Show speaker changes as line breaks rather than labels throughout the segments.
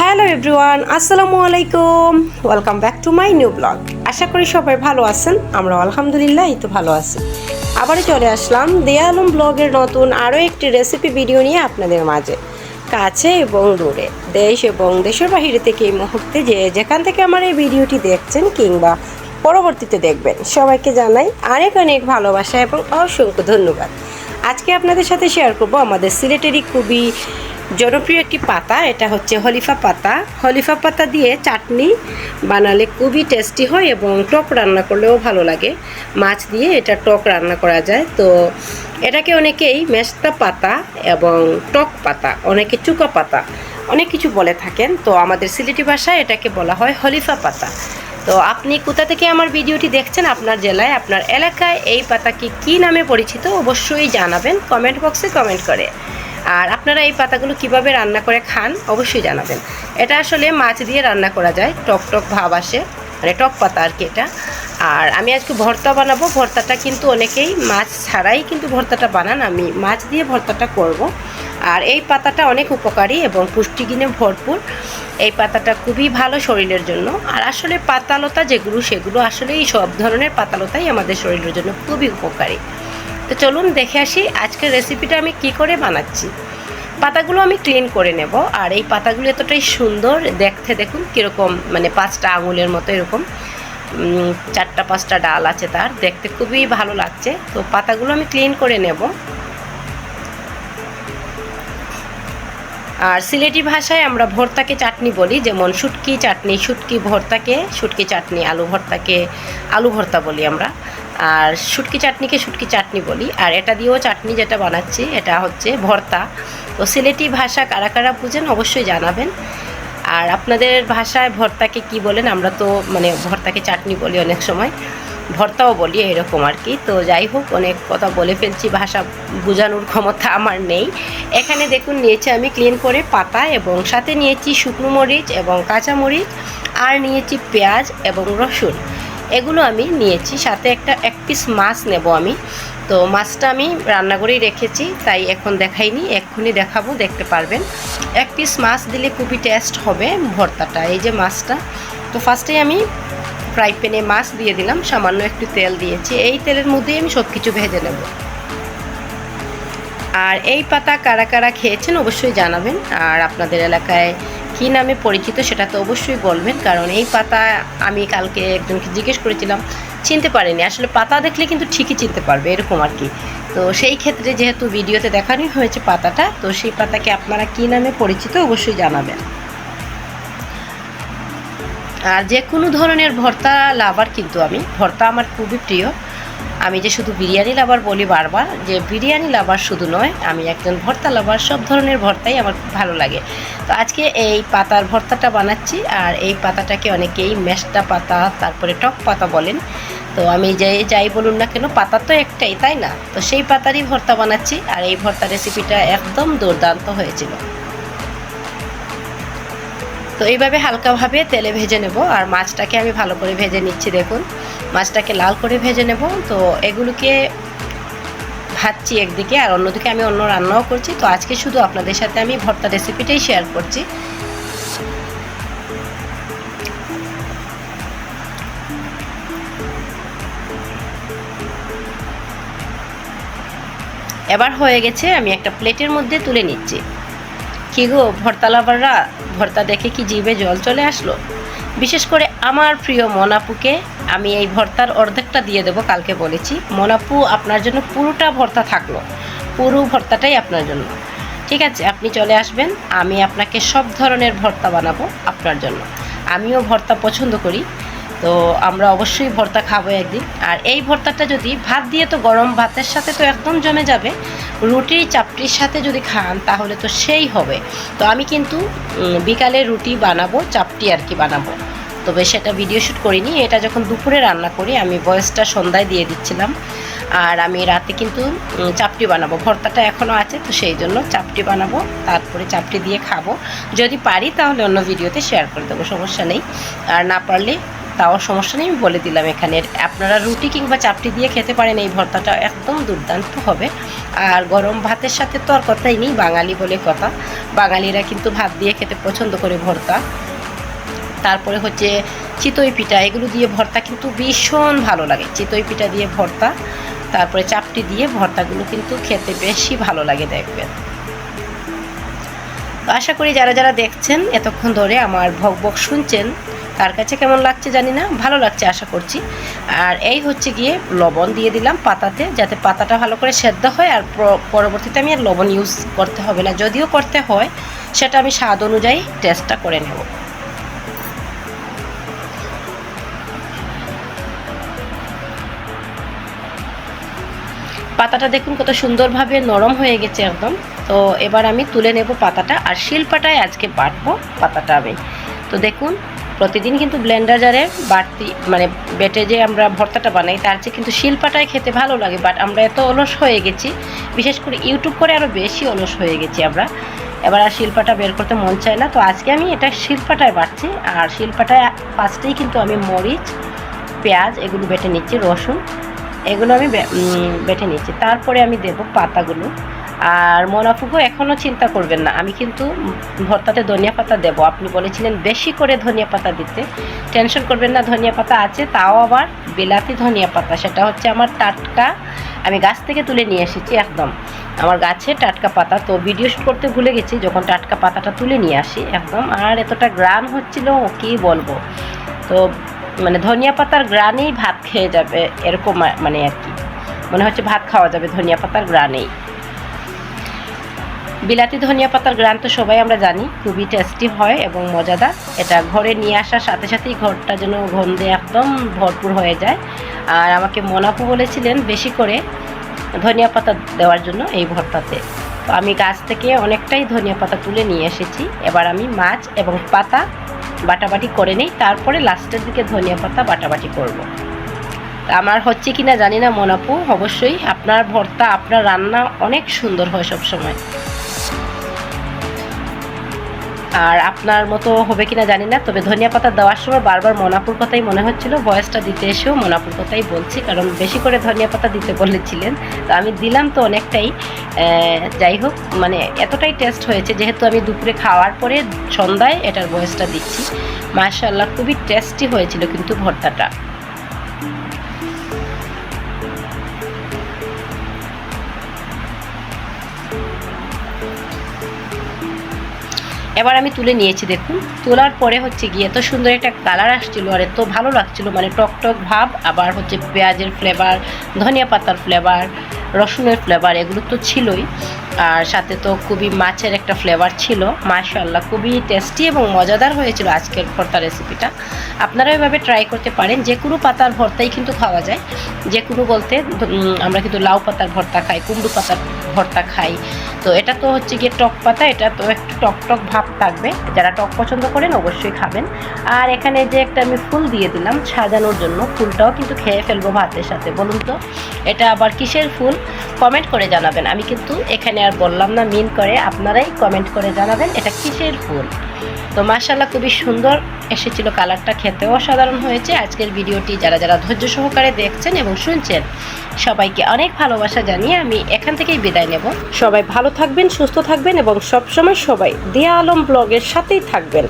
Hello everyone, আসসালামু আলাইকুম। Welcome back to my new blog আশা করি সবাই ভালো আছেন আমরা আলহামদুলিল্লাহ, এই তো ভালো আছি। আবারও চলে আসলাম দেয়া আলম ব্লগের নতুন আরও একটি রেসিপি ভিডিও নিয়ে আপনাদের মাঝে। কাছে এবং দূরে, দেশ এবং দেশের বাহিরে থেকে এই মুহূর্তে যে যেখান থেকে আমার এই ভিডিওটি দেখছেন কিংবা পরবর্তীতে দেখবেন, সবাইকে জানাই অনেক অনেক ভালোবাসা এবং অসংখ্য ধন্যবাদ। আজকে আপনাদের সাথে শেয়ার করব আমাদের সিলেটেরই খুবই জনপ্রিয় একটি পাতা, এটা হচ্ছে হলিফা পাতা। হলিফা পাতা দিয়ে চাটনি বানালে খুবই টেস্টি হয় এবং টক রান্না করলেও ভালো লাগে। মাছ দিয়ে এটা টক রান্না করা যায়। তো এটাকে অনেকেই মেস্তা পাতা এবং টক পাতা, অনেকে চুকা পাতা, অনেক কিছু বলে থাকেন। তো আমাদের সিলেটি ভাষায় এটাকে বলা হয় হলিফা পাতা। তো আপনি কোথা থেকে আমার ভিডিওটি দেখছেন, আপনার জেলায়, আপনার এলাকায়, এই পাতাকে কি নামে পরিচিত, অবশ্যই জানাবেন। কমেন্ট বক্সে কমেন্ট করে। আর আপনারা এই পাতাগুলো কীভাবে রান্না করে খান অবশ্যই জানাবেন। এটা আসলে মাছ দিয়ে রান্না করা যায়, টক টক ভাব আসে মানে টক পাতা আর কি এটা। আর আমি আজকে ভর্তা বানাবো, ভর্তাটা কিন্তু অনেকেই মাছ ছাড়াই কিন্তু ভর্তাটা বানান, আমি মাছ দিয়ে ভর্তাটা করব। আর এই পাতাটা অনেক উপকারী এবং পুষ্টিগুণে ভরপুর। এই পাতাটা খুবই ভালো শরীরের জন্য। আর আসলে পাতালতা যেগুলো, সেগুলো আসলে এই সব ধরনের পাতালতাই আমাদের শরীরের জন্য খুবই উপকারী। তো চলুন দেখে আসি আজকের রেসিপিটা আমি কি করে বানাচ্ছি। পাতাগুলো আমি ক্লিন করে নেব, আর এই পাতাগুলো এতটাই সুন্দর দেখতে দেখুন কীরকম মানে পাঁচটা আঙুলের মতো এরকম চারটা পাঁচটা ডাল আছে তার, দেখতে খুবই ভালো লাগছে। তো পাতাগুলো আমি ক্লিন করে নেব। আর সিলেটি ভাষায় আমরা ভর্তাকে চাটনি বলি, যেমন শুটকি চাটনি, শুটকি ভর্তাকে, শুটকি চাটনি, আলু ভর্তাকে, আলু ভর্তা বলি আমরা। আর শুটকি চাটনিকে শুটকি চাটনি বলি। আর এটা দিয়েও চাটনি যেটা বানাচ্ছি, এটা হচ্ছে ভর্তা। তো সিলেটি ভাষা কারা কারা বুঝেন অবশ্যই জানাবেন। আর আপনাদের ভাষায় ভর্তাকে কি বলেন, আমরা তো মানে ভর্তাকে চাটনি বলি অনেক সময়। ভর্তাও বলি এরকম আর কি। তো যাই হোক, অনেক কথা বলে ফেলছি, ভাষা বোঝানোর ক্ষমতা আমার নেই। এখানে দেখুন, নিয়েছি আমি ক্লিন করে পাতা এবং সাথে নিয়েছি শুকনো মরিচ এবং কাঁচা মরিচ আর নিয়েছি পেঁয়াজ এবং রসুন। এগুলো আমি নিয়েছি। সাথে একটা এক পিস মাছ নেব আমি। তো মাছটা আমি রান্না করেই রেখেছি, তাই এখন দেখাইনি, এক্ষুনি দেখাবো, দেখতে পারবেন। এক পিস মাছ দিলে খুবই টেস্ট হবে ভর্তাটা, এই যে মাছটা। তো ফার্স্টেই আমি ফ্রাই প্যানে মাছ দিয়ে দিলাম, সামান্য একটু তেল দিয়েছি। এই তেলের মধ্যেই আমি সব কিছু ভেজে নেব। আর এই পাতা কারা কারা খেয়েছেন অবশ্যই জানাবেন। আর আপনাদের এলাকায় কী নামে পরিচিত সেটা তো অবশ্যই বলবেন, কারণ এই পাতা আমি কালকে একজনকে জিজ্ঞেস করেছিলাম, চিনতে পারিনি। আসলে পাতা দেখলে কিন্তু ঠিকই চিনতে পারবে, এরকম আর কি। তো সেই ক্ষেত্রে যেহেতু ভিডিওতে দেখানোই হয়েছে পাতাটা, তো সেই পাতাকে আপনারা কী নামে পরিচিত অবশ্যই জানাবেন। আর যে কোনো ধরনের ভর্তা লাভার কিন্তু আমি, ভর্তা আমার খুবই প্রিয়। আমি যে শুধু বিরিয়ানি লাভার বলি বারবার, যে বিরিয়ানি লাভার শুধু নয়, আমি একজন ভর্তা লাভার, সব ধরনের ভর্তাই আমার খুব ভালো লাগে। তো আজকে এই পাতার ভর্তাটা বানাচ্ছি, আর এই পাতাটাকে অনেকেই মেষ্টা পাতা, তারপরে টক পাতা বলেন। তো আমি যে যাই বলুন না কেন, পাতা তো একটাই, তাই না? তো সেই পাতারই ভর্তা বানাচ্ছি, আর এই ভর্তা রেসিপিটা একদম দুর্দান্ত হয়েছিল। তো এইভাবে হালকাভাবে তেলে ভেজে নেব আর মাছটাকে আমি ভালো করে ভেজে নিচ্ছি, দেখুন। মাছটাকে লাল করে ভেজে নেব। তো এগুলোকে ভাজছি একদিকে আর অন্যদিকে আমি অন্য রান্নাও করছি। তো আজকে শুধু আপনাদের সাথে আমি ভর্তা রেসিপিটাই শেয়ার করছি। এবার হয়ে গেছে আমি একটা প্লেটের মধ্যে তুলে নিচ্ছি। কি গো ভর্তা লাভাররা ভর্তা দেখে কি জিভে জল চলে আসলো? বিশেষ করে আমার প্রিয় মনাপুকে আমি এই ভর্তার অর্ধেকটা দিয়ে দেবো কালকে বলেছি। মনাপু আপনার জন্য পুরোটা ভর্তা থাকল। পুরো ভর্তাটাই আপনার জন্য। ঠিক আছে, আপনি চলে আসবেন। আমি আপনাকে সব ধরনের ভর্তা বানাবো আপনার জন্য। আমিও ভর্তা পছন্দ করি। তো আমরা অবশ্যই ভর্তা খাব একদিন। আর এই ভর্তাটা যদি ভাত দিয়ে তো গরম ভাতের সাথে তো একদম জমে যাবে রুটি চাপটির সাথে যদি খান তাহলে তো সেই হবে। তো আমি কিন্তু বিকালে রুটি বানাবো, চাপটি আর কি বানাবো। তবে সেটা ভিডিও শ্যুট করিনি, এটা যখন দুপুরে রান্না করি, আমি বয়সটা সন্ধ্যায় দিয়ে দিচ্ছিলাম। আর আমি রাতে কিন্তু চাপটি বানাবো। ভর্তাটা এখনও আছে, তো সেই জন্য চাপটি বানাবো, তারপরে চাপটি দিয়ে খাব। যদি পারি তাহলে অন্য ভিডিওতে শেয়ার করে দেবো, সমস্যা নেই। আর না পারলে তাও সমস্যা নেই, আমি বলে দিলাম এখানে। আপনারা রুটি কিংবা চাপটি দিয়ে খেতে পারেন, এই ভর্তাটা একদম দুর্দান্ত হবে। আর গরম ভাতের সাথে তো আর কথাই নেই, বাঙালি বলে কথা। বাঙালিরা কিন্তু ভাত দিয়ে খেতে পছন্দ করে ভর্তা। তারপরে হচ্ছে চিতই পিঠা, এগুলো দিয়ে ভর্তা কিন্তু ভীষণ ভালো লাগে। চিতই পিঠা দিয়ে ভর্তা, তারপরে চাপটি দিয়ে ভর্তাগুলো কিন্তু খেতে বেশি ভালো লাগে দেখবেন। তো আশা করি যারা যারা দেখছেন, এতক্ষণ ধরে আমার ভক ভক শুনছেন তার কাছে কেমন লাগছে জানি না, ভালো লাগছে আশা করছি। আর এই হচ্ছে গিয়ে লবণ দিয়ে দিলাম পাতাতে, যাতে পাতাটা ভালো করে সেদ্ধ হয় আর পরবর্তীতে আমি আর লবণ ইউজ করতে হবে না। যদিও করতে হয়, সেটা আমি স্বাদ অনুযায়ী টেস্টটা করে নেব। পাতাটা দেখুন কত সুন্দরভাবে নরম হয়ে গেছে একদম। তো এবার আমি তুলে নেব পাতাটা, আর শিলপাটায় আজকে বাটবো পাতাটা আমি। তো দেখুন প্রতিদিন কিন্তু ব্লেন্ডার জারে বাড়তি মানে বেটে যে আমরা ভর্তাটা বানাই, তার চেয়ে কিন্তু শিল্পাটাই খেতে ভালো লাগে বাট আমরা এত অলস হয়ে গেছি, বিশেষ করে ইউটিউব করে আরও বেশি অলস হয়ে গেছি আমরা। এবার আর শিলপাটা বের করতে মন চায় না, তো আজকে আমি এটা শিল্পাটায় বাড়ছি, আর শিলপাটায় ফার্স্টেই কিন্তু আমি মরিচ, পেঁয়াজ এগুলো বেটে নিচ্ছি, রসুন এগুলো আমি বেটে নিচ্ছি। তারপরে আমি দেব পাতাগুলো। আর মনাফুকও এখনও চিন্তা করবেন না। আমি কিন্তু ভর্তাতে ধনিয়া পাতা দেবো। আপনি বলেছিলেন বেশি করে ধনিয়া পাতা দিতে। টেনশন করবেন না, ধনিয়া পাতা আছে, তাও আবার বিলাতি ধনিয়া পাতা। সেটা হচ্ছে আমার টাটকা। আমি গাছ থেকে তুলে নিয়ে এসেছি একদম। আমার গাছে টাটকা পাতা। তো ভিডিও শুট করতে ভুলে গেছি, যখন টাটকা পাতাটা তুলে নিয়ে আসি একদম। আর এতটা গ্রান হচ্ছিল, কি বলব? তো মানে ধনিয়া পাতার গ্রানেই ভাত খেয়ে যাবে, এরকম মানে আর কি। মনে হচ্ছে ভাত খাওয়া যাবে, ধনিয়া পাতার গ্রানেই। বিলাতি ধনিয়া পাতার গ্রান তো সবাই আমরা জানি, খুবই টেস্টি হয় এবং মজাদার। এটা ঘরে নিয়ে আসার সাথে সাথেই ঘরটা যেন গন্ধে একদম ভরপুর হয়ে যায়। আর আমাকে মনাপু বলেছিলেন বেশি করে ধনিয়া পাতা দেওয়ার জন্য এই ভর্তাতে তো আমি গাছ থেকে অনেকটাই ধনিয়া পাতা তুলে নিয়ে এসেছি। এবার আমি মাছ এবং পাতা বাটাবাটি করে নিই, তারপরে লাস্টের দিকে ধনিয়া পাতা বাটাবাটি করব। আমার হচ্ছে কি না জানি না মনাপু, অবশ্যই আপনার ভর্তা, আপনার রান্না অনেক সুন্দর হয় সব সময় আর আপনার মতো হবে কিনা জানি না, তবে ধনিয়া পাতা দেওয়ার সময় বারবার মনাপুর কথাই মনে হচ্ছিল, ভয়েসটা দিতে এসেও মনাপুর কথাই বলছি, কারণ বেশি করে ধনিয়া পাতা দিতে বলেছিলেন। তো আমি দিলাম তো অনেকটাই যাই হোক মানে এতটাই টেস্ট হয়েছে, যেহেতু আমি দুপুরে খাওয়ার পরে সন্ধ্যায় এটার ভয়েসটা দিচ্ছি। মাশাল্লাহ খুবই টেস্টি হয়েছিল কিন্তু ভর্তাটা। এবার আমি তুলে নিয়েছি, দেখুন। তোলার পরে হচ্ছে গিয়ে এত সুন্দর একটা কালার আসছিল আর এত ভালো লাগছিল মানে টকটক টক ভাব, আবার হচ্ছে পেঁয়াজের ফ্লেভার ধনিয়া পাতার ফ্লেভার রসুনের ফ্লেভার এগুলো তো ছিলই। আর সাথে তো খুবই মাছের একটা ফ্লেভার ছিল। মাশাল্লাহ খুবই টেস্টি এবং মজাদার হয়েছিল আজকের ভর্তা রেসিপিটা আপনারা এভাবে ট্রাই করতে পারেন। যে কোনো পাতার ভর্তাই কিন্তু খাওয়া যায়। যে কোনো বলতে আমরা কিন্তু লাউ পাতার ভর্তা খাই, কুমড়ো পাতার ভর্তা খাই। তো এটা তো হচ্ছে গিয়ে টক পাতা, এটা তো একটু টক টক ভাব থাকবে। যারা টক পছন্দ করেন অবশ্যই খাবেন। আর এখানে যে একটা আমি ফুল দিয়ে দিলাম সাজানোর জন্য, ফুলটাও কিন্তু খেয়ে ফেলব ভাতের সাথে। বলুন তো, এটা আবার কিসের ফুল? কমেন্ট করে জানাবেন। আমি কিন্তু এখানে আর বললাম না, মিন করে আপনারাই কমেন্ট করে জানাবেন, এটা কিসের ফুল তো মার্শাল্লাহ খুবই সুন্দর এসেছিল কালারটা, খেতেও অসাধারণ হয়েছে। আজকের ভিডিওটি যারা যারা ধৈর্য সহকারে দেখছেন এবং শুনছেন, সবাইকে অনেক ভালোবাসা জানিয়ে আমি এখান থেকেই বিদায় নেব। সবাই ভালো থাকবেন, সুস্থ থাকবেন এবং সবসময় সবাই দিয়া আলম ব্লগের সাথেই থাকবেন।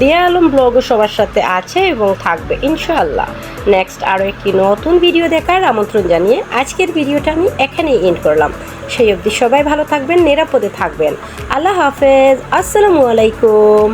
দিয়া আলম ব্লগও সবার সাথে আছে এবং থাকবে, ইনশাআল্লাহ। নেক্সট আরও একটি নতুন ভিডিও দেখার আমন্ত্রণ জানিয়ে আজকের ভিডিওটা আমি এখানেই এন্ড করলাম। সেই অবধি সবাই ভালো থাকবেন নিরাপদে থাকবেন। আল্লাহ হাফেজ। আসসালামু আলাইকুম।